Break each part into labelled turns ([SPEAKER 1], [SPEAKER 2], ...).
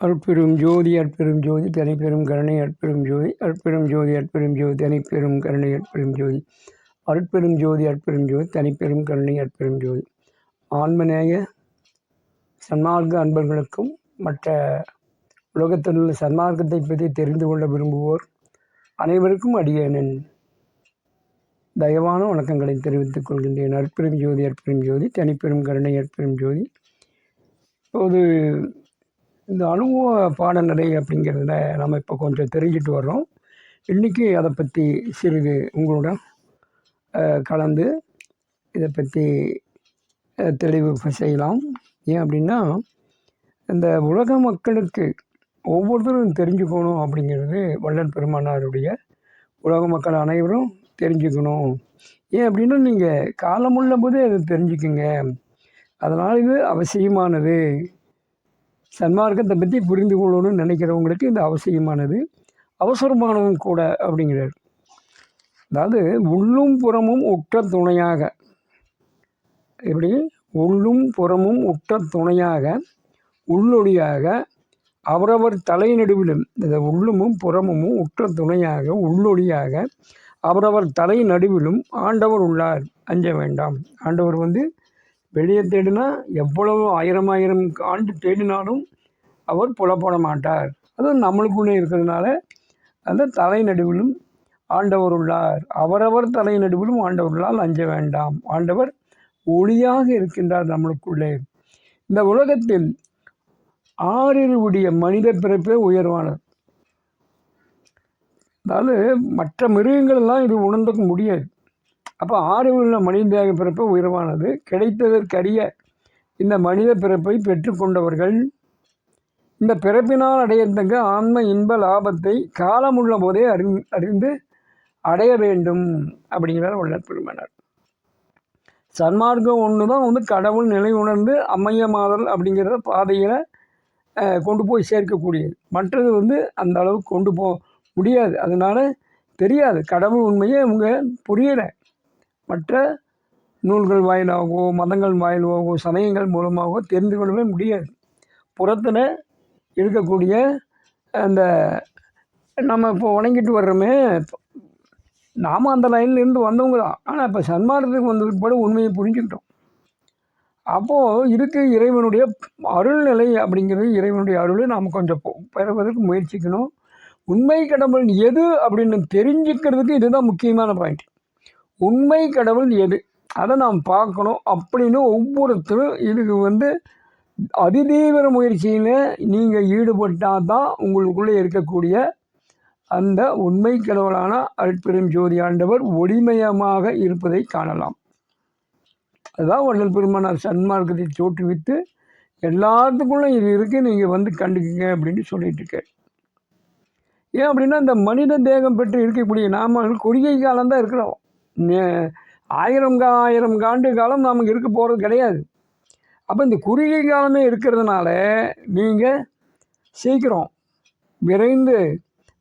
[SPEAKER 1] அற்பெரும் ஜோதி அற்பெரும் ஜோதி தனிப்பெரும் கருணை அற்பெரும் ஜோதி அற்பெரும் ஜோதி அற்பெரும் ஜோதி தனிப்பெரும் கருணை அற்பெரும் ஜோதி. அற்பெரும் ஜோதி அற்பெரும் ஜோதி தனிப்பெரும் கருணை அற்பெரும் ஜோதி. ஆன்மநேய சன்மார்க்க அன்பர்களுக்கும் மற்ற உலகத்தில் உள்ள சன்மார்க்கத்தை பற்றி தெரிந்து கொள்ள விரும்புவோர் அனைவருக்கும் அடியேனின் தயவான வணக்கங்களை தெரிவித்துக் கொள்கின்றேன். அற்பெரும் ஜோதி அற்பெரும் ஜோதி தனிப்பெரும் கருணை அற்பெரும் ஜோதி. இப்போது இந்த அனுபவ பாடநடை அப்படிங்கிறதுல நம்ம இப்போ கொஞ்சம் தெரிஞ்சுட்டு வர்றோம். இன்றைக்கி அதை பற்றி சிறிது உங்களுடன் கலந்து இதை பற்றி தெளிவு செய்யலாம். ஏன் அப்படின்னா இந்த உலக மக்களுக்கு ஒவ்வொருத்தரும் தெரிஞ்சுக்கணும் அப்படிங்கிறது வள்ளல் பெருமானாருடைய உலக மக்கள் அனைவரும் தெரிஞ்சுக்கணும். ஏன் அப்படின்னா நீங்கள் காலமுள்ள போதே அதை தெரிஞ்சுக்குங்க. அதனால் இது அவசியமானது. சன்மார்க்கத்தை பற்றி புரிந்து கொள்ளணும்னு நினைக்கிறவங்களுக்கு இது அவசியமானது. அவசரமானவும் கூட அப்படிங்கிறார். அதாவது உள்ளும் புறமும் உற்ற துணையாக. எப்படி? உள்ளும் புறமும் உற்ற துணையாக உள்ளொடியாக அவரவர் தலை நடுவிலும் இந்த உள்ளுமும் புறமும் உற்ற துணையாக உள்ளொடியாக அவரவர் தலை நடுவிலும் ஆண்டவர் உள்ளார். அஞ்ச வேண்டாம். ஆண்டவர் வந்து வெளியே தேடினா எவ்வளவு ஆயிரம் ஆயிரம் ஆண்டு தேடினாலும் அவர் புலப்பட மாட்டார். அது நம்மளுக்குள்ளே இருக்கிறதுனால அந்த தலை நடுவிலும் ஆண்டவர் உள்ளார். அவரவர் தலை நடுவிலும் அஞ்ச வேண்டாம். ஆண்டவர் ஒளியாக இருக்கின்றார் நம்மளுக்குள்ளே. இந்த உலகத்தில் ஆறிருவுடைய மனித பிறப்பே உயர்வானது. அதாவது மற்ற மிருகங்களெல்லாம் இது உணர்ந்துக்க முடியாது. அப்போ ஆறு உள்ள பிறப்பு உயர்வானது. கிடைத்ததற்கரிய இந்த மனித பிறப்பை பெற்றுக்கொண்டவர்கள். இந்த பிறப்பினால் அடையத்தக்க ஆன்ம இன்ப லாபத்தை காலமுள்ள போதே அறி அறிந்து அடைய வேண்டும் அப்படிங்கிறார் வள்ளல் பெருமனார். சன்மார்க்கம் ஒன்று தான் வந்து கடவுள் நிலை உணர்ந்து அம்மையமாதல் அப்படிங்கிற பாதையில் கொண்டு போய் சேர்க்கக்கூடியது. மற்றது வந்து அந்த அளவுக்கு கொண்டு போக முடியாது. அதனால் தெரியாது. கடவுள் உண்மையே அவங்க புரியலை. மற்ற நூல்கள் வாயிலாகவோ மதங்கள் வாயிலாகவோ சமயங்கள் மூலமாகவோ தெரிந்து கொள்ளவே முடியாது. புறத்தில் இருக்கக்கூடிய அந்த நம்ம இப்போ வணங்கிட்டு வர்றோமே நாம் அந்த லைனில் இருந்து வந்தவங்க தான். ஆனால் இப்போ சன்மார்க்கத்துக்கு வந்த பிற்பாடு உண்மையை புரிஞ்சுக்கிட்டோம். அப்போது இருக்கு இறைவனுடைய அருள்நிலை அப்படிங்கிறது இறைவனுடைய அருளை நாம் கொஞ்சம் பெறுவதற்கு முயற்சிக்கணும். உண்மை கடவுள் எது அப்படின்னு தெரிஞ்சுக்கிறதுக்கு இதுதான் முக்கியமான பாயிண்ட் உண்மை கடவுள் எது? அதை நாம் பார்க்கணும் அப்படின்னு ஒவ்வொருத்தரும் இதுக்கு வந்து அதிதீவிர முயற்சியில் நீங்கள் ஈடுபட்டால் தான் உங்களுக்குள்ளே இருக்கக்கூடிய அந்த உண்மை கடவுளான அருட்பெரும் ஜோதி ஆண்டவர் ஒளிமயமாக இருப்பதை காணலாம். அதுதான் வள்ளல் பெருமானார் சன்மார்க்கத்தை தோற்றுவித்து எல்லாத்துக்குள்ளே இது இருக்குது நீங்கள் வந்து கண்டுக்குங்க அப்படின்னு சொல்லிட்டு இருக்கார். ஏன் அப்படின்னா இந்த மனித தேகம் பெற்று இருக்கக்கூடிய நாம கொடிகை காலம் தான் இருக்கிறோம். ஆயிரம் கா ஆயிரம் ஆண்டு காலம் நமக்கு இருக்க போகிறது கிடையாது. அப்போ இந்த குறுகிய காலமே இருக்கிறதுனால நீங்கள் சீக்கிரம் விரைந்து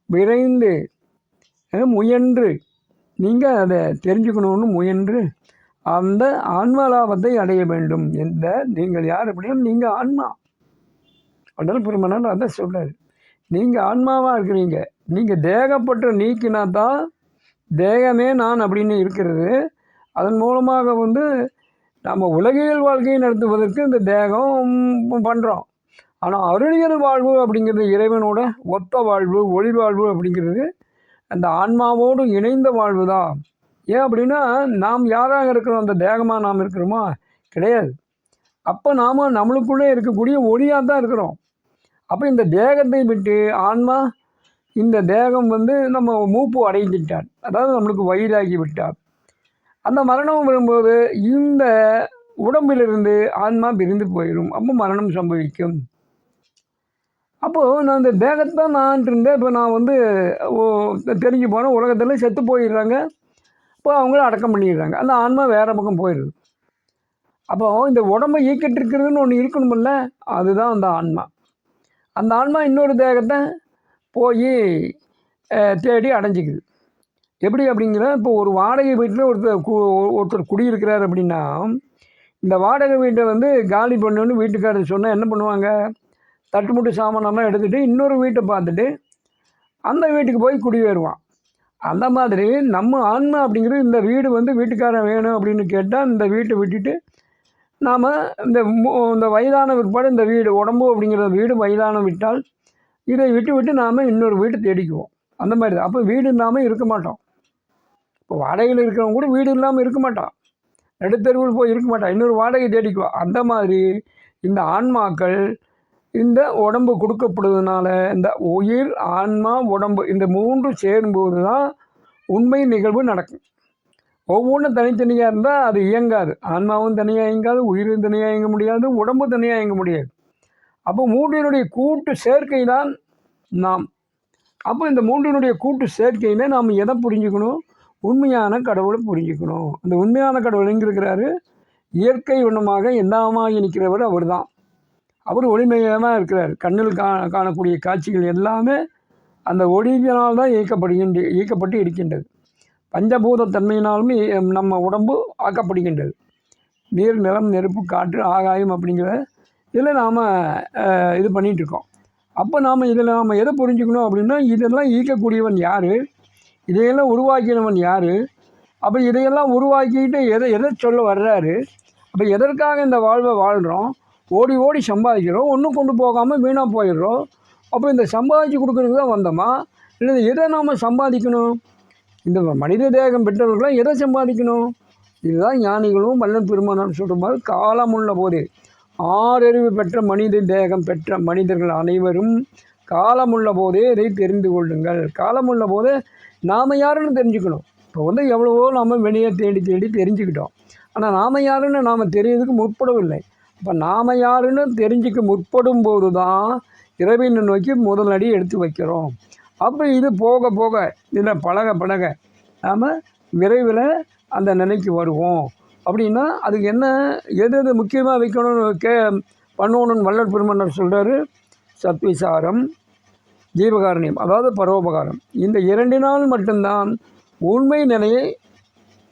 [SPEAKER 1] விரைந்து முயன்று நீங்கள் அதை தெரிஞ்சுக்கணும்னு முயன்று அந்த ஆன்ம லாபத்தை அடைய வேண்டும் எந்த நீங்கள் யார் அப்படின்னா நீங்கள் ஆன்மா. உடல் பெருமனார் அதை சொல்கிறார் நீங்கள் ஆன்மாவாக இருக்கிறீங்க. நீங்கள் தேகப்பட்டு நீக்கினா தான் தேகமே நான் அப்படின்னு இருக்கிறது. அதன் மூலமாக வந்து நம்ம உலகியல் வாழ்க்கையை நடத்துவதற்கு இந்த தேகம் பண்ணுறோம் ஆனால் அருளியல் வாழ்வு அப்படிங்கிறது இறைவனோட ஒத்த வாழ்வு ஒளி வாழ்வு அப்படிங்கிறது அந்த ஆன்மாவோடு இணைந்த வாழ்வு தான் ஏன் அப்படின்னா நாம் யாராக இருக்கிறோம் அந்த தேகமாக நாம் இருக்கிறோமா? கிடையாது. அப்போ நாம் நம்மளுக்குள்ளே இருக்கக்கூடிய ஒளியாக தான் இருக்கிறோம். அப்போ இந்த தேகத்தை விட்டு ஆன்மா இந்த தேகம் வந்து நம்ம மூப்பு அடைஞ்சிட்டார் அதாவது நம்மளுக்கு வயிறாகி விட்டார். அந்த மரணம் வரும்போது இந்த உடம்பிலிருந்து ஆன்மா பிரிந்து போயிடும். அப்போ மரணம் சம்பவிக்கும். அப்போது நான் இந்த தேகத்தை நான் இருந்தேன் இப்போ நான் வந்து தெரிஞ்சு போனேன். உலகத்தில் செத்து போயிடுறாங்க. இப்போ அவங்கள அடக்கம் பண்ணிடுறாங்க. அந்த ஆன்மா வேறு பக்கம் போயிடுது. அப்போ இந்த உடம்பை இயக்கிட்டு இருக்கிறதுன்னு ஒன்று இருக்கணுமில்ல? அதுதான் அந்த ஆன்மா. அந்த ஆன்மா இன்னொரு தேகத்தை போய் தேடி அடைஞ்சிக்குது. எப்படி அப்படிங்கிற இப்போ ஒரு வாடகை வீட்டில் ஒருத்தர் கு ஒருத்தர் குடியிருக்கிறார் அப்படின்னா இந்த வாடகை வீட்டை வந்து காலி பண்ணணும்னு வீட்டுக்காரர் சொன்னால் என்ன பண்ணுவாங்க? தட்டுமுட்டு சாமானெல்லாம் எடுத்துகிட்டு இன்னொரு வீட்டை பார்த்துட்டு அந்த வீட்டுக்கு போய் குடியேறுவான். அந்த மாதிரி நம்ம ஆன்மா அப்படிங்கிறது இந்த வீடு வந்து வீட்டுக்காரன் வேணும் அப்படின்னு கேட்டால் இந்த வீட்டை விட்டுட்டு நாம் இந்த இந்த வயதான பிற்பாடு இந்த வீடு உடம்பு அப்படிங்கிற வீடு வயதான விட்டால் இதை விட்டு விட்டு நாம் இன்னொரு வீட்டை தேடிக்குவோம். அந்த மாதிரி தான். அப்போ வீடு இல்லாமல் இருக்க மாட்டோம். இப்போ வாடகையில் இருக்கிறவங்க கூட வீடு இல்லாமல் இருக்க மாட்டான். நடுத்தருவில் போய் இருக்க மாட்டான். இன்னொரு வாடகை தேடிக்குவோம் அந்த மாதிரி இந்த ஆன்மாக்கள் இந்த உடம்பு கொடுக்கப்படுவதனால இந்த உயிர் ஆன்மா உடம்பு இந்த மூன்று சேரும்போது தான் உண்மை நிகழ்வு நடக்கும். ஒவ்வொன்றும் தனித்தனியாக இருந்தால் அது இயங்காது. ஆன்மாவும் தனியாக இயங்காது உயிரும் தனியாக இயங்க முடியாது உடம்பு தனியாக இயங்க முடியாது. அப்போ மூன்றினுடைய கூட்டு சேர்க்கை தான் நாம். அப்போ இந்த மூன்றினுடைய கூட்டு சேர்க்கையில் நாம் எதை புரிஞ்சுக்கணும்? உண்மையான கடவுளை புரிஞ்சுக்கணும். அந்த உண்மையான கடவுள் எங்கே இருக்கிறாரு இயற்கை குணமாக எல்லாமாக நிற்கிறவர் அவர் தான் அவர் ஒளிமயமாக இருக்கிறார். கண்ணில் கா காணக்கூடிய காட்சிகள் எல்லாமே அந்த ஒளியினால் தான் இயக்கப்படுகின்ற இயக்கப்பட்டு இருக்கின்றது. பஞ்சபூத தன்மையினாலுமே நம்ம உடம்பு ஆக்கப்படுகின்றது. நீர் நிலம் நெருப்பு காற்று ஆகாயம் அப்படிங்கிற இதில் நாம் இது பண்ணிகிட்ருக்கோம் அப்போ நாம் இதில் நாம் எதை புரிஞ்சுக்கணும் அப்படின்னா இதெல்லாம் ஈர்க்கக்கூடியவன் யார்? இதையெல்லாம் உருவாக்கினவன் யார்? அப்போ இதையெல்லாம் உருவாக்கிட்டு எதை எதை சொல்ல வர்றாரு? அப்போ எதற்காக இந்த வாழ்வை வாழ்கிறோம் ஓடி ஓடி சம்பாதிக்கிறோம். ஒன்றும் கொண்டு போகாமல் வீணாக போயிடுறோம். அப்போ இந்த சம்பாதிச்சு கொடுக்குறதுக்கு தான் வந்தோமா? இல்லை எதை நாம் சம்பாதிக்கணும்? இந்த மனித தேகம் பெற்றவர்களாம் எதை சம்பாதிக்கணும்? இதுதான் ஞானிகளும் வல்லன் பெருமானம் சொல்கிற மாதிரி உள்ள போது. ஆறறிவு பெற்ற மனித தேகம் பெற்ற மனிதர்கள் அனைவரும் காலமுள்ள போதே இதை தெரிந்து கொள்ளுங்கள். காலமுள்ள போது நாம் யாருன்னு தெரிஞ்சுக்கணும். இப்போ வந்து எவ்வளவோ நாம் வெளியே தேடி தேடி தெரிஞ்சுக்கிட்டோம். ஆனால் நாம் யாருன்னு நாம் தெரியறதுக்கு முற்படவில்லை. அப்போ நாம் யாருன்னு தெரிஞ்சுக்க முற்படும் போது தான் இறைவனை நோக்கி முதல் அடி எடுத்து வைக்கிறோம். அப்போ இது போக போக இதில் பழக பழக நாம் விரைவில் அந்த நிலைக்கு வருவோம். அப்படின்னா அதுக்கு என்ன எது எது முக்கியமாக வைக்கணும்னு கே பண்ணணும்னு வள்ளல் பெருமன்னர் சொல்கிறாரு சத்விசாரம். ஜீவகாரணியம் அதாவது பரோபகாரம். இந்த இரண்டினால் மட்டும்தான் உண்மை நிலையை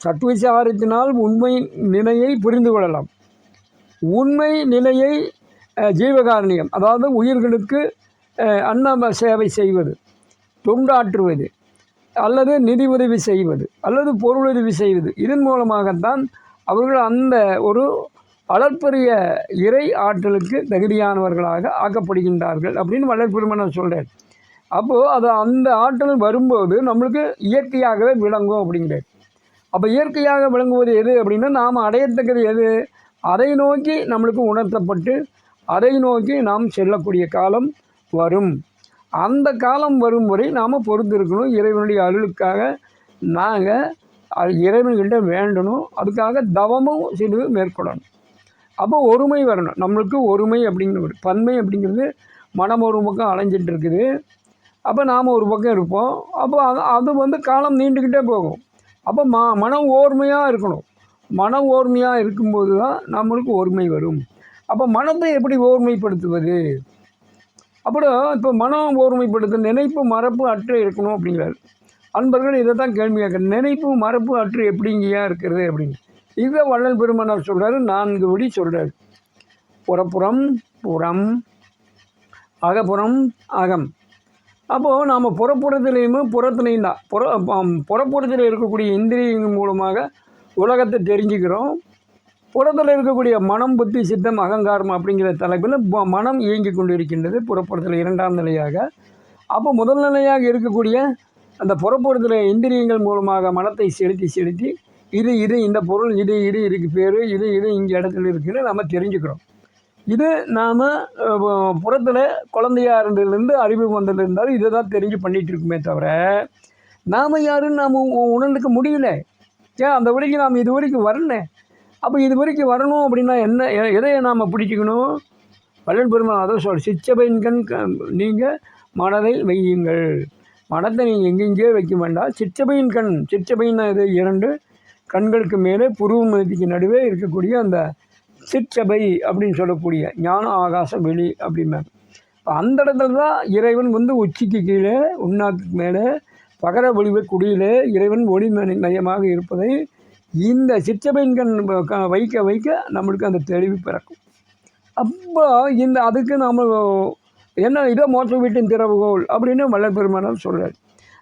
[SPEAKER 1] சத்விசாரத்தினால் உண்மை நிலையை புரிந்து கொள்ளலாம். உண்மை நிலையை ஜீவகாரணியம் அதாவது உயிர்களுக்கு அன்ன சேவை செய்வது தொண்டாற்றுவது அல்லது நிதி உதவி செய்வது அல்லது பொருளுதவி செய்வது இதன் மூலமாகத்தான் அவர்கள் அந்த ஒரு அளப்பரிய இறை ஆற்றலுக்கு தகுதியானவர்களாக ஆக்கப்படுகின்றார்கள் அப்படின்னு வளர்ப்பெருமன் சொல்கிறேன் அப்போது அது அந்த ஆற்றல் வரும்போது நம்மளுக்கு இயற்கையாகவே விளங்கும் அப்படிங்கிறார் அப்போ இயற்கையாக விளங்குவது எது அப்படின்னா நாம் அடையத்தக்கது எது? அதை நோக்கி நம்மளுக்கு உணர்த்தப்பட்டு அதை நோக்கி நாம் செல்லக்கூடிய காலம் வரும். அந்த காலம் வரும் வரை நாம் பொறுத்திருக்கணும். இறைவனுடைய அருளுக்காக நாங்கள் இறைவன்கிட்ட வேண்டணும். அதுக்காக தவமும் சிறிது மேற்கொள்ளணும். அப்போ ஒருமை வரணும். நம்மளுக்கு ஒருமை அப்படிங்கிற பன்மை அப்படிங்கிறது மனம் ஒரு பக்கம் அலைஞ்சிட்டு இருக்குது. அப்போ நாம் ஒரு பக்கம் இருப்போம். அப்போ அது அது வந்து காலம் நீண்டுக்கிட்டே போகும். அப்போ ம மனம் ஓர்மையாக இருக்கணும். மனம் ஓர்மையாக இருக்கும்போது தான் நம்மளுக்கு ஒருமை வரும். அப்போ மனத்தை எப்படி ஓர்மைப்படுத்துவது? அப்புறம் இப்போ மனம் ஓர்மைப்படுத்த நினைப்பு மரப்பு அற்று இருக்கணும் அப்படிங்கிறார். அன்பர்கள் இதை தான் கேள்வி கேட்குறேன் நினைப்பு மரப்பு அற்று எப்படிங்கயா இருக்கிறது அப்படின்னு. இதை வள்ளல் பெருமனார் சொல்கிறாரு நான்கு விடி சொல்கிறாரு புறப்புறம் புறம் அகப்புறம் அகம். அப்போது நாம் புறப்புறத்துலேயுமே புறத்துலையும் தான். புற புறப்புறத்தில் இருக்கக்கூடிய இந்திரியங்கள் மூலமாக உலகத்தை தெரிஞ்சுக்கிறோம். புறத்தில் இருக்கக்கூடிய மனம் புத்தி சித்தம் அகங்காரம் அப்படிங்கிற தலைப்பில் ப- மனம் இயங்கி கொண்டு இருக்கின்றது புறப்புறத்தில் இரண்டாம் நிலையாக. அப்போ முதல் நிலையாக இருக்கக்கூடிய அந்த புறப்புறத்தில் இந்திரியங்கள் மூலமாக மனத்தை செலுத்தி செலுத்தி இது இது இந்த பொருள் இது இது இதுக்கு பேர் இது இது இங்கே இடத்துல இருக்குன்னு நம்ம தெரிஞ்சுக்கிறோம். இது நாம் புறத்தில் குழந்தையா இருந்ததுலேருந்து அறிவு வந்ததுலேருந்தாலும் இதை தான் தெரிஞ்சு பண்ணிகிட்ருக்குமே தவிர நாம் யாருன்னு நாம் உணர்ந்துக்க முடியல. ஏன்? அந்த வரைக்கும் நாம் இது வரைக்கும் வரல. அப்போ இது வரைக்கும் வரணும் அப்படின்னா என்ன எ- எதை நாம் பிடிச்சிக்கணும்? பல்லன் பெருமாள் அதை சொல் சிச்சபைன்கண் நீங்கள் மனதை வையுங்கள். மனத்தை நீங்கள் எங்கெங்கேயோ வைக்க வேண்டாம் சிச்சபையின் கண் சிச்சபைன்னா இது இரண்டு கண்களுக்கு மேலே புருவ மதிக்கு நடுவே இருக்கக்கூடிய அந்த சிற்றபை அப்படின்னு சொல்லக்கூடிய ஞான ஆகாச வெளி அப்படிம்பாங்க. இப்போ அந்த இடத்துல தான் இறைவன் வந்து உச்சிக்கு கீழே உண்ணாக்கு மேலே பகர ஒளிவு குடியிலே இறைவன் ஒளி மையமாக இருப்பதை இந்த சிற்றபையின் கண் வைக்க வைக்க நம்மளுக்கு அந்த தெளிவு பிறக்கும். அப்போ இந்த அதுக்கு நம்ம என்ன இதோ மோட்ச வீட்டின் திறவுகோள் அப்படின்னு வள்ளல் சொல்கிறார்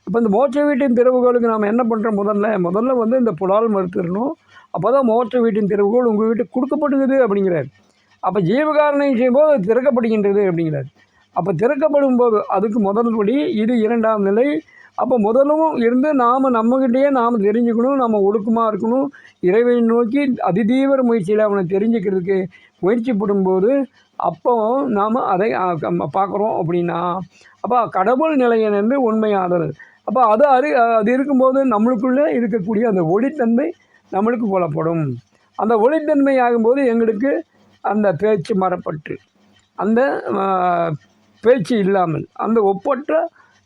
[SPEAKER 1] அப்போ இந்த மோட்ச வீட்டின் திறவுகோலுக்கு நாம் என்ன பண்ணுறோம் முதல்ல? முதல்ல வந்து இந்த புலால் மறுத்துடணும். அப்போ தான் மோட்ச வீட்டின் திறவுகோள் உங்கள் வீட்டுக்கு கொடுக்கப்படுகிறது அப்படிங்கிறார். அப்போ ஜீவகாரணை செய்யும்போது அது திறக்கப்படுகின்றது அப்படிங்கிறார். அப்போ திறக்கப்படும் போது அதுக்கு முதல் படி இது இரண்டாம் நிலை. அப்போ முதலும் இருந்து நாம் நம்மகிட்டயே நாம் தெரிஞ்சுக்கணும் நம்ம ஒழுக்கமாக இருக்கணும். இறைவனை நோக்கி அதிதீவிர முயற்சியில் அவனை தெரிஞ்சுக்கிறதுக்கு முயற்சி படும்போது அப்போ நாம் அதை பார்க்குறோம் அப்படின்னா அப்போ கடவுள் நிலையிலிருந்து உண்மையாதல் அப்போ அது அறி அது இருக்கும்போது நம்மளுக்குள்ளே இருக்கக்கூடிய அந்த ஒளித்தன்மை நம்மளுக்கு புலப்படும். அந்த ஒளித்தன்மை ஆகும்போது எங்களுக்கு அந்த பேச்சு மரப்பற்று அந்த பேச்சு இல்லாமல் அந்த ஒப்பற்ற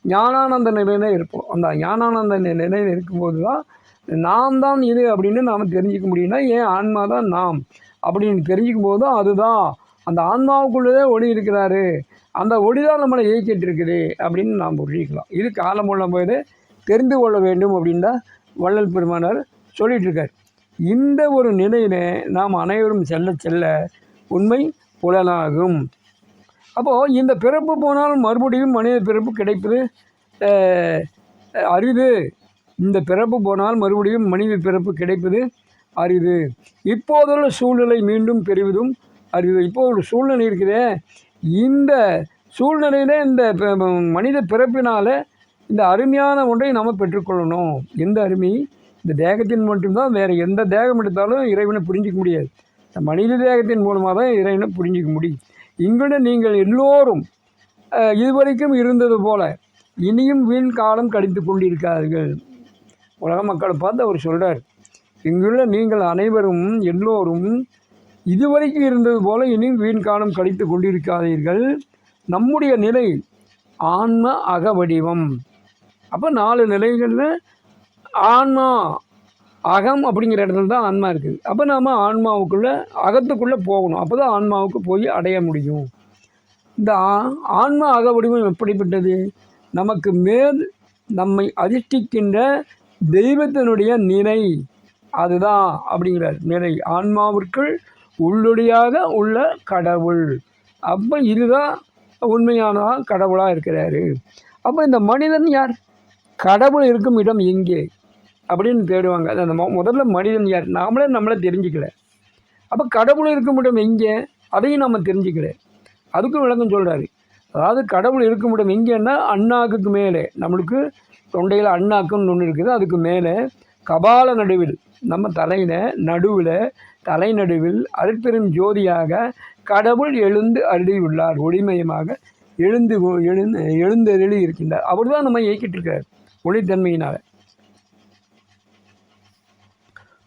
[SPEAKER 1] ஞானானந்த நிலையிலே இருப்போம். அந்த ஞானானந்த நிலையில் இருக்கும்போது தான் நாம் தான் இது அப்படின்னு நாம் தெரிஞ்சுக்க முடியும்னா ஏன் ஆன்மா தான் நாம் அப்படின்னு தெரிஞ்சுக்கும் போது அதுதான். அந்த ஆன்மாவுக்குள்ளே ஒளி இருக்கிறாரு. அந்த ஒளி தான் நம்மளை இயக்கிட்டு இருக்குது அப்படின்னு நாம் புரிஞ்சிக்கலாம். இது காலமுள்ள போது தெரிந்து கொள்ள வேண்டும் அப்படின்னு தான் வள்ளல் பெருமானார் சொல்லிகிட்ருக்கார் இந்த ஒரு நிலையிலே நாம் அனைவரும் செல்ல செல்ல உண்மை புலனாகும். அப்போது இந்த பிறப்பு போனாலும் மறுபடியும் மனித பிறப்பு கிடைப்பது அரிது. இந்த பிறப்பு போனால் மறுபடியும் மனித பிறப்பு கிடைப்பது அரிது. இப்போதுள்ள சூழ்நிலை மீண்டும் பெறுவதும் அரிது. இப்போ ஒரு சூழ்நிலை இருக்குதே. இந்த சூழ்நிலையில் இந்த மனித பிறப்பினால் இந்த அருமையான ஒன்றை நம்ம பெற்றுக்கொள்ளணும். எந்த அருமை? இந்த தேகத்தின் மட்டும்தான் வேறு எந்த தேகம் எடுத்தாலும் இறைவனை புரிஞ்சிக்க முடியாது. இந்த மனித தேகத்தின் மூலமாக தான் இறைவனை புரிஞ்சிக்க முடியும். இங்குள்ள நீங்கள் எல்லோரும் இதுவரைக்கும் இருந்தது போல இனியும் வீண் காலம் கழித்து கொண்டிருக்கார்கள். உலக மக்களை பார்த்து அவர் சொல்கிறார் இங்குள்ள நீங்கள் அனைவரும் எல்லோரும் இதுவரைக்கும் இருந்தது போல இனியும் வீண் காலம் கழித்து கொண்டிருக்காதீர்கள். நம்முடைய நிலை ஆன்ம அகவடிவம். அப்போ நாலு நிலைகளில் ஆன்மா அகம் அப்படிங்கிற இடத்துல தான் ஆன்மா இருக்குது. அப்போ நாம் ஆன்மாவுக்குள்ளே அகத்துக்குள்ளே போகணும். அப்போ தான் ஆன்மாவுக்கு போய் அடைய முடியும். இந்த ஆ- ஆன்மா அகவடிவம் எப்படிப்பட்டது? நமக்கு மேல் நம்மை அதிர்ஷ்டிக்கின்ற தெய்வத்தினுடைய நிலை அதுதான் அப்படிங்கிறார். நிலை ஆன்மாவிற்குள் உள்ளொடியாக உள்ள கடவுள். அப்போ இதுதான் உண்மையானதான் கடவுளாக இருக்கிறாரு. அப்போ இந்த மனிதன் யார்? கடவுள் இருக்கும் இடம் எங்கே? அப்படின்னு தேடுவாங்க. அது அந்த முதல்ல மனிதன் யார்? நாமளே நம்மளை தெரிஞ்சிக்கல. அப்போ கடவுள் இருக்க முடியும் எங்கே? அதையும் நம்ம தெரிஞ்சிக்கல. அதுக்கும் விளக்கம் சொல்கிறாரு அதாவது கடவுள் இருக்க முடியும் எங்கேன்னா அண்ணாக்குக்கு மேலே. நம்மளுக்கு தொண்டையில் அண்ணாக்குன்னு ஒன்று இருக்குது. அதுக்கு மேலே கபால நடுவில் நம்ம தலையில் நடுவில் தலை நடுவில் அருட்பெரும் ஜோதியாக கடவுள் எழுந்து அருளியுள்ளார். ஒளிமயமாக எழுந்து எழுந்து எழுந்தருளி இருக்கின்றார் அவர் தான் நம்ம இயக்கிட்டு இருக்கார். ஒளித்தன்மையினால்.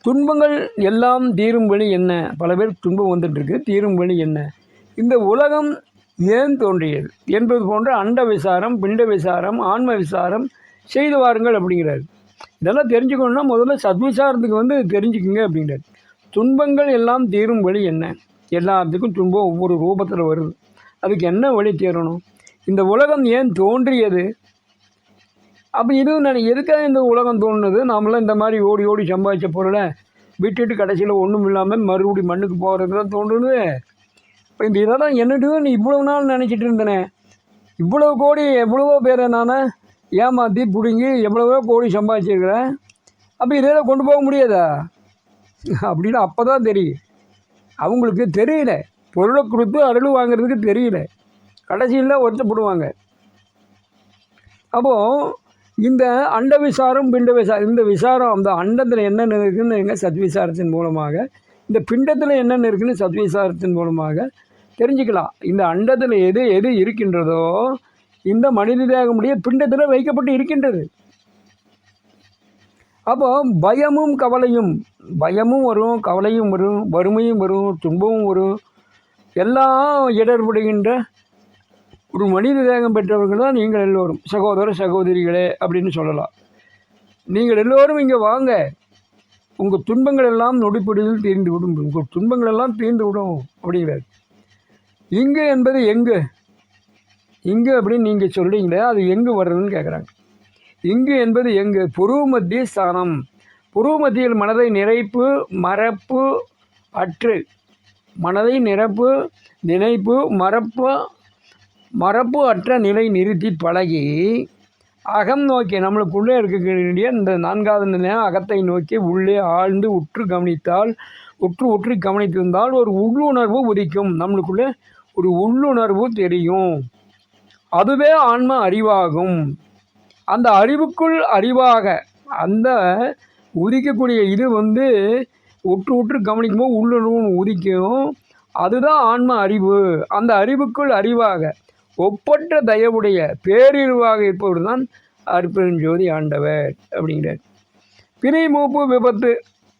[SPEAKER 1] துன்பங்கள் எல்லாம் தீரும் வழி என்ன? பல பேர் துன்பம் வந்துட்டுருக்கு. தீரும் வழி என்ன? இந்த உலகம் ஏன் தோன்றியது? என்பது போன்ற அண்ட விசாரம் பிண்ட விசாரம் ஆன்ம விசாரம் செய்து வாருங்கள் அப்படிங்கிறார். இதெல்லாம் தெரிஞ்சுக்கணுன்னா முதல்ல சத்விசாரத்துக்கு வந்து தெரிஞ்சுக்குங்க அப்படிங்கிறார். துன்பங்கள் எல்லாம் தீரும் வழி என்ன? எல்லாத்துக்கும் துன்பம் ஒவ்வொரு ரூபத்தில் வருது. அதுக்கு என்ன வழி தேரணும் இந்த உலகம் ஏன் தோன்றியது? அப்போ இது நான் எதுக்காக இந்த உலகம் தோணுது? நாமெல்லாம் இந்த மாதிரி ஓடி ஓடி சம்பாதிச்ச பொருளை விட்டுட்டு கடைசியில் ஒன்றும் இல்லாமல் மறுபடி மண்ணுக்கு போகிறது தான் தோன்றுது இப்போ இந்த இதெல்லாம் என்னட்டுன்னு இவ்வளவு நாள் நினச்சிட்டு இருந்தேனே? இவ்வளோ கோடி எவ்வளவோ பேரை நான் ஏமாற்றி பிடுங்கி எவ்வளவோ கோடி சம்பாதிச்சிருக்கிறேன். அப்போ இதெல்லாம் கொண்டு போக முடியாதா? அப்படின்னு அப்போ தான் தெரியும். அவங்களுக்கு தெரியல. பொருளை கொடுத்து அருள் வாங்குறதுக்கு தெரியல. கடைசியில் வருத்தப்படுவாங்க அப்போது இந்த அண்ட விசாரம் பிண்ட விசாரம் இந்த விசாரம் அந்த அண்டத்தில் என்னென்ன இருக்குன்னு எங்க சத்விசாரத்தின் மூலமாக இந்த பிண்டத்தில் என்னென்ன இருக்குன்னு சத்விசாரத்தின் மூலமாக தெரிஞ்சுக்கலாம். இந்த அண்டத்தில் எது எது இருக்கின்றதோ இந்த மனித தேகமுடைய பிண்டத்தில் வைக்கப்பட்டு இருக்கின்றது. அப்போ பயமும் கவலையும் பயமும் வரும் கவலையும் வரும் வறுமையும் வரும் துன்பமும் வரும் எல்லாம் இடர்படுகின்ற ஒரு மனித தேகம் பெற்றவர்கள் தான் நீங்கள் எல்லோரும். சகோதர சகோதரிகளே அப்படின்னு சொல்லலாம். நீங்கள் எல்லோரும் இங்கே வாங்க. உங்கள் துன்பங்கள் எல்லாம் நொடிப்பொழுதில் தீர்ந்து விடும். உங்கள் துன்பங்கள் எல்லாம் தீர்ந்து விடும் அப்படிங்கிறார். இங்கே என்பது எங்கே? இங்கே அப்படின்னு நீங்கள் சொல்கிறீங்களே அது எங்கே வர்றதுன்னு கேட்குறாங்க இங்கு என்பது எங்கு? புருவ மத்திய ஸ்தானம். புருவ மத்தியில் மனதை நிறைப்பு மறப்பு அற்று. மனதை நிரப்பு நினைப்பு மறப்பு மறப்பு அற்ற நிலை நிறுத்தி பழகி அகம் நோக்கி நம்மளுக்குள்ளே இருக்கக்கூடிய இந்த நான்காவது நிலை அகத்தை நோக்கி உள்ளே ஆழ்ந்து உற்று கவனித்தால் உற்று உற்று கவனித்திருந்தால் ஒரு உள்ளுணர்வு உதிக்கும். நம்மளுக்குள்ளே ஒரு உள்ளுணர்வு தெரியும். அதுவே ஆன்ம அறிவாகும். அந்த அறிவுக்குள் அறிவாக அந்த உதிக்கக்கூடிய இது வந்து உற்று உற்று கவனிக்கும்போது உள்ளுணர்வு உதிக்கும். அதுதான் ஆன்ம அறிவு. அந்த அறிவுக்குள் அறிவாக ஒப்பற்ற தயவுடைய பேரிருவாக இருப்பவர் தான் அற்பெருஞ்சோதி ஆண்டவர் அப்படிங்கிறார். பிறை மூப்பு விபத்து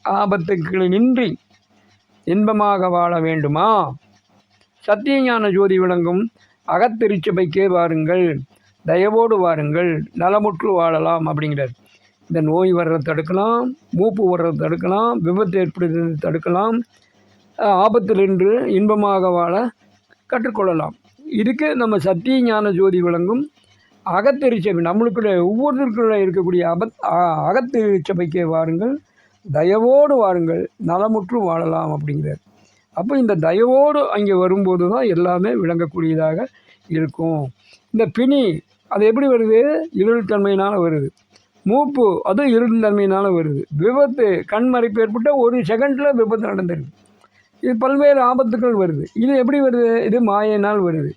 [SPEAKER 1] ஆபத்துக்களினின்றி இன்பமாக வாழ வேண்டுமா? சத்தியஞான ஜோதி விளங்கும் அகத்திருச்சபைக்கே வாருங்கள் தயவோடு வாருங்கள் நலமுற்று வாழலாம் அப்படிங்கிறார். இந்த நோய் வர்றதை தடுக்கலாம் மூப்பு வர்றதை தடுக்கலாம் விபத்து ஏற்படுறதை தடுக்கலாம் ஆபத்தில் ஆபத்திலின்று இன்பமாக வாழ கற்றுக்கொள்ளலாம். இதுக்கு நம்ம சத்திய ஞான ஜோதி விளங்கும் அகத்திருச்சபை நம்மளுக்குள்ள ஒவ்வொருத்தருக்குள்ள இருக்கக்கூடிய அபத் அகத்தெரிச்சபைக்கு வாருங்கள் தயவோடு வாருங்கள் நலமுற்று வாழலாம் அப்படிங்கிறார். அப்போ இந்த தயவோடு அங்கே வரும்போது தான் எல்லாமே விளங்கக்கூடியதாக இருக்கும். இந்த பிணி அது எப்படி வருது? இருள் தன்மையினால் வருது. மூப்பு அது இருள் தன்மையினால் வருது. விபத்து கண் மறைப்பு ஏற்பட்ட ஒரு செகண்டில் விபத்து நடந்துருது. இது பல்வேறு ஆபத்துக்கள் வருது. இது எப்படி வருது? இது மாயினால் வருது.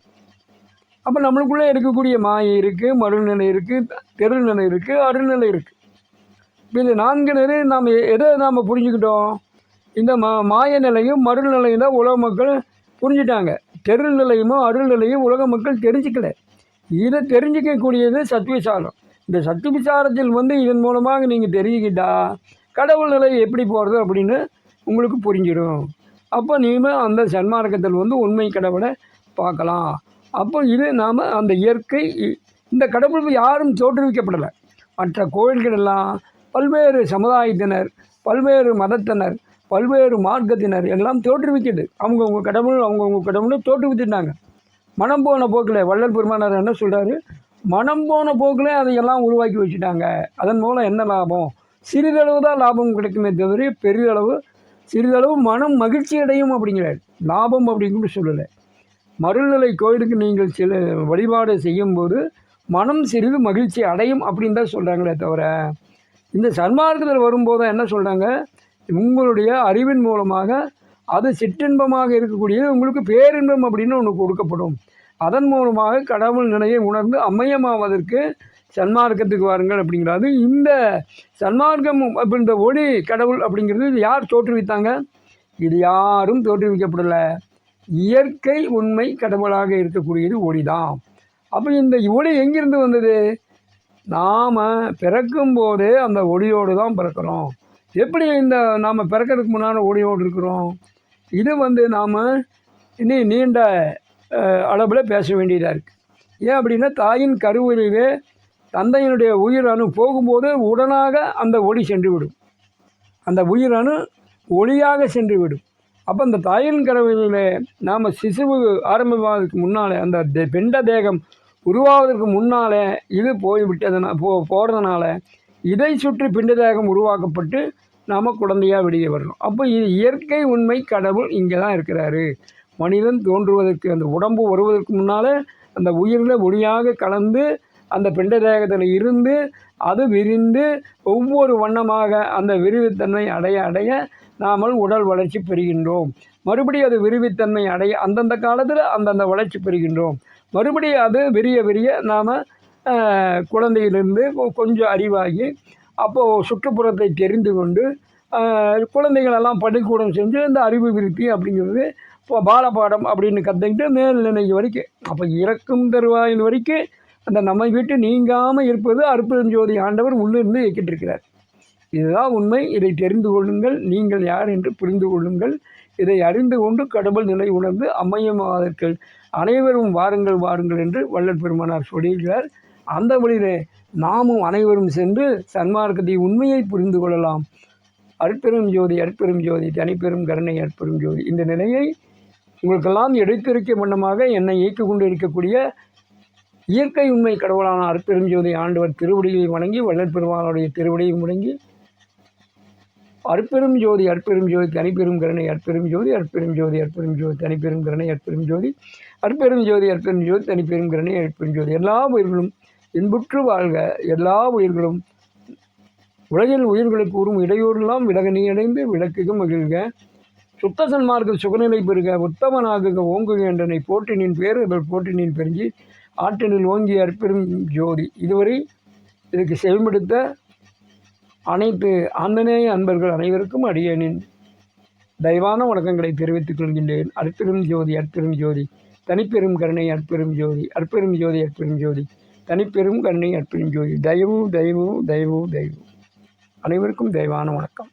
[SPEAKER 1] அப்போ நம்மளுக்குள்ளே இருக்கக்கூடிய மாயை இருக்குது மறுநிலை இருக்குது தெருநிலை இருக்குது அருள்நிலை இருக்குது இப்போ இந்த நான்கு நிலை நாம் எதை நாம் புரிஞ்சுக்கிட்டோம்? இந்த மா மாய நிலையும் மறுநிலையும் தான் உலக மக்கள் புரிஞ்சுட்டாங்க. தெருள் அருள்நிலையும் அருள் உலக மக்கள் தெரிஞ்சுக்கல. இதை தெரிஞ்சிக்கக்கூடியது சத்விசாரம். இந்த சத்விசாரத்தில் வந்து இதன் மூலமாக நீங்கள் தெரிஞ்சுக்கிட்டா கடவுள் நிலை எப்படி போகிறது அப்படின்னு உங்களுக்கு புரிஞ்சிடும். அப்போ நீங்கள் அந்த சன்மார்க்கத்தில் வந்து உண்மை கடவுளை பார்க்கலாம். அப்போ இது நாம் அந்த இயற்கை இ- இந்த கடவுள் யாரும் தோற்றுவிக்கப்படலை. மற்ற கோயில்கள் எல்லாம் பல்வேறு சமுதாயத்தினர் பல்வேறு மதத்தினர் பல்வேறு மார்க்கத்தினர் எல்லாம் தோற்றுவிக்கிட்டு அவங்கவுங்க கடவுள் அவங்கவுங்க கடவுளை தோற்றுவித்துட்டாங்க. மனம் போன போக்கில் வள்ளல் பெருமானார் என்ன சொல்கிறாரு மனம் போன போக்கில் அதையெல்லாம் உருவாக்கி வச்சுட்டாங்க. அதன் மூலம் என்ன லாபம்? சிறிதளவு தான் லாபம் கிடைக்குமே தவிர பெரிதளவு சிறிதளவு மனம் மகிழ்ச்சி அடையும் அப்படிங்கிறார். லாபம் அப்படிங்கிற சொல்லலை. மருள்நிலை கோயிலுக்கு நீங்கள் சில வழிபாடு செய்யும்போது மனம் சிறிது மகிழ்ச்சி அடையும் அப்படின்னு தான் சொல்கிறாங்களே தவிர இந்த சன்மார்க்கத்தில் வரும்போது என்ன சொல்கிறாங்க உங்களுடைய அறிவின் மூலமாக அது சிற்றின்பமாக இருக்கக்கூடியது உங்களுக்கு பேரின்பம் அப்படின்னு ஒன்று கொடுக்கப்படும். அதன் மூலமாக கடவுள் நிலையை உணர்ந்து அம்மையமாவதற்கு சன்மார்க்கத்துக்கு வாருங்கள் அப்படிங்கிறது இந்த சன்மார்க்கம் அப்படின்ற ஒளி கடவுள் அப்படிங்கிறது இது யார் தோற்றுவித்தாங்க? இது யாரும் தோற்றுவிக்கப்படலை. இயற்கை உண்மை கடவுளாக இருக்கக்கூடியது ஒளிதான். அப்போ இந்த ஒளி எங்கிருந்து வந்தது? நாம் பிறக்கும் போதே அந்த ஒளியோடு தான் பிறக்கிறோம். எப்படி இந்த நாம் பிறக்கிறதுக்கு முன்னால் ஒளியோடு இருக்கிறோம்? இது வந்து நாம் இனி நீண்ட அளவில் பேச வேண்டியதாக இருக்குது ஏன் அப்படின்னா தாயின் கருவிலே தந்தையினுடைய உயிரணு போகும்போது உடனாக அந்த ஒளி சென்று விடும் அந்த உயிரணு ஒளியாக சென்று விடும் அப்போ அந்த தாயின் கருவிலே நாம் சிசுவு ஆரம்பமாவதற்கு முன்னாலே அந்த தே- பிண்ட தேகம் உருவாவதற்கு முன்னாலே இது போய்விட்டதுனா போ போகிறதுனால இதை சுற்றி பிண்ட தேகம் உருவாக்கப்பட்டு நாம் குழந்தையாக வெளியே வரணும் அப்போ இது இயற்கை உண்மை கடவுள் இங்கே தான் இருக்கிறாரு. மனிதன் தோன்றுவதற்கு அந்த உடம்பு வருவதற்கு முன்னால் அந்த உயிரில் ஒளியாக கலந்து அந்த பிண்ட தேகத்தில் இருந்து அது விரிந்து ஒவ்வொரு வண்ணமாக அந்த விரிவுத்தன்மை அடைய அடைய நாமல் உடல் வளர்ச்சி பெறுகின்றோம். மறுபடியும் அது விரிவித்தன்மை அடைய அந்தந்த காலத்தில் அந்தந்த வளர்ச்சி பெறுகின்றோம். மறுபடியும் அது விரிய விரிய நாம் குழந்தையிலிருந்து கொஞ்சம் அறிவாகி அப்போது சுற்றுப்புறத்தை தெரிந்து கொண்டு குழந்தைகளெல்லாம் பள்ளிக்கூடம் செஞ்சு இந்த அறிவு விருத்தி அப்படிங்கிறது இப்போ பாலபாடம் அப்படின்னு கற்றுக்கிட்டு மேல்நிலை வரைக்கும் அப்போ இறக்கும் தருவாயின் வரைக்கும் அந்த நம்மை விட்டு நீங்காமல் இருப்பது அற்புதஞ்சோதி ஆண்டவர் உள்ளிருந்து இயக்கிட்டு இருக்கிறார். இதுதான் உண்மை. இதை தெரிந்து கொள்ளுங்கள். நீங்கள் யார் என்று புரிந்து கொள்ளுங்கள். இதை அறிந்து கொண்டு கடவுள் நிலை உணர்ந்து அம்மையமாதர்கள் அனைவரும் வாருங்கள் வாருங்கள் என்று வள்ளல் பெருமானார் சொல்லியிருக்கிறார். அந்த வழியிலே நாமும் அனைவரும் சென்று சன்மார்க்கத்தை உண்மையை புரிந்து கொள்ளலாம். அற்பெரும் ஜோதி அற்பெரும் ஜோதி தனிப்பெரும் கருணை அற்பெரும் ஜோதி. இந்த நிலையை உங்களுக்கெல்லாம் எடுத்திருக்க வண்ணமாக என்னை இயக்கி கொண்டு இருக்கக்கூடிய இயற்கை உண்மை கடவுளான அற்பெரும் ஜோதி ஆண்டவர் திருவடியை வணங்கி வள்ளல் பெருமானுடைய திருவடியை முடங்கி அற்பெரும் ஜோதி அற்பெரும் ஜோதி தனிப்பெரும் கருணை அற்பெரும் ஜோதி அற்பெரும் ஜோதி அற்பெரும் ஜோதி தனிப்பெரும் கருணை அற்பெரும் ஜோதி அற்பெரும் ஜோதி அற்பெரும் ஜோதி தனிப்பெரும் கருணை அற்பெரும் ஜோதி. எல்லா உயிர்களும் இன்புற்று வாழ்க. எல்லா உயிர்களும் உலகில் உயிர்களுக்கு உறும் இடையூறெல்லாம் விலக நீயடைந்து விளக்குக மகிழ்க. சுத்த சன்மார்க்க சுகநிலை பெறுக உத்தமனாகுக ஓங்குக என்றனை போட்டினின் பேர் போட்டினின் பெருங்கி ஆற்றினில் ஓங்கி அற்பெரும் ஜோதி. இதுவரை இதுக்கு செயல்படுத்த அனைத்து ஆந்தநேய அன்பர்கள் அனைவருக்கும் அடியேனின் தயவான வணக்கங்களை தெரிவித்துக் கொள்கின்றேன். அற்பெரும் ஜோதி அற்பெரும் ஜோதி. தனிப்பெரும் கருணை அற்பெரும் ஜோதி. அற்பெரும் ஜோதி அற்பெரும் ஜோதி. தனிப்பெரும் கருணை அற்பெரும் ஜோதி. தயவு தயவு தயவு தயவு அனைவருக்கும் தயவான வணக்கம்.